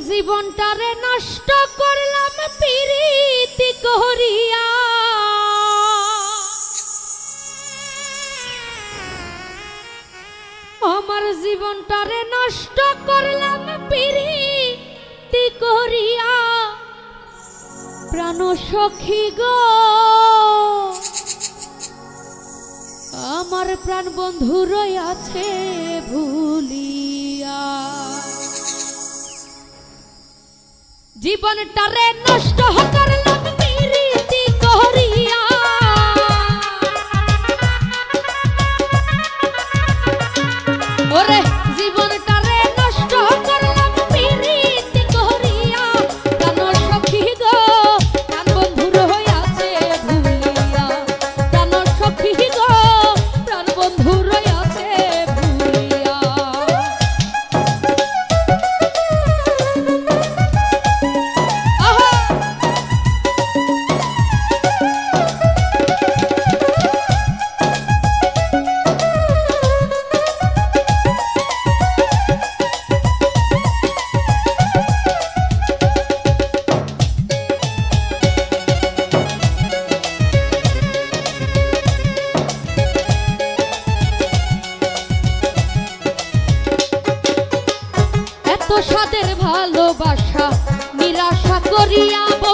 জীবনটারে নষ্ট করলাম পিরিতি করিয়া। আমার জীবনটারে নষ্ট করলাম পিরিতি করিয়া। প্রাণ সখী গো। আমার প্রাণ বন্ধু রয়াছে ভুলিয়া। জীবনটারে নষ্ট হকার করলাম। i'm sorry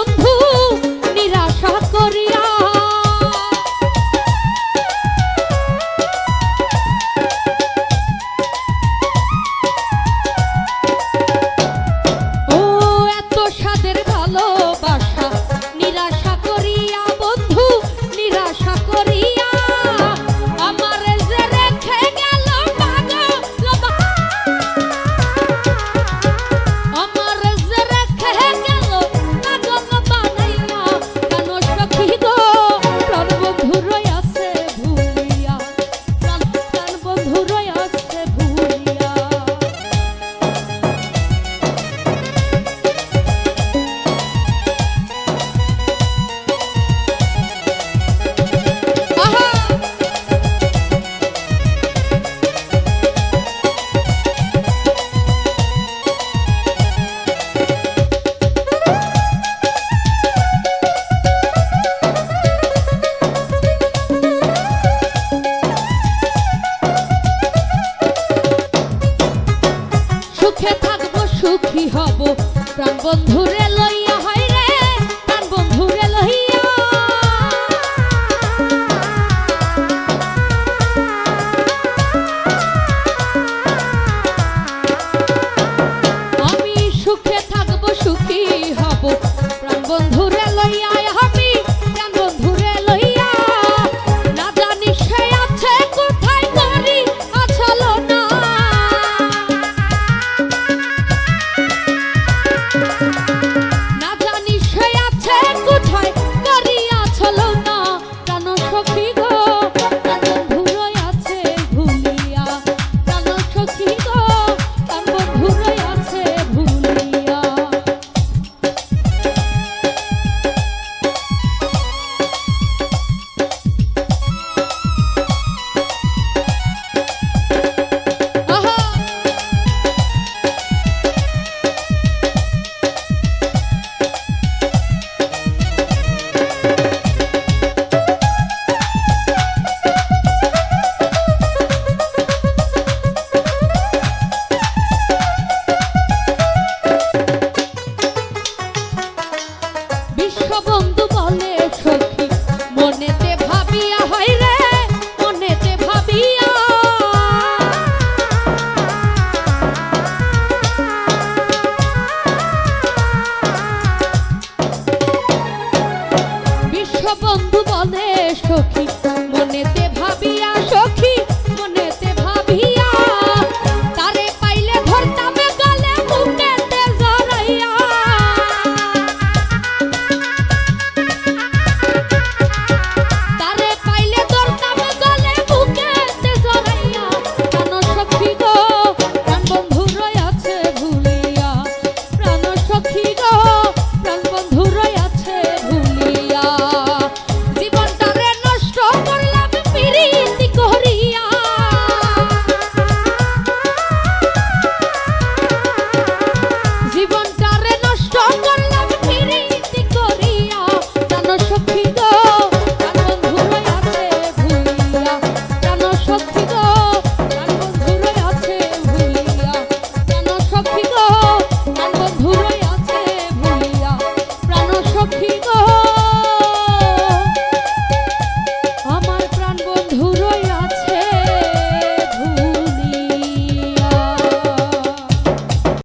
প্রাণ বন্ধুরে। বন্ধু বলে সখী।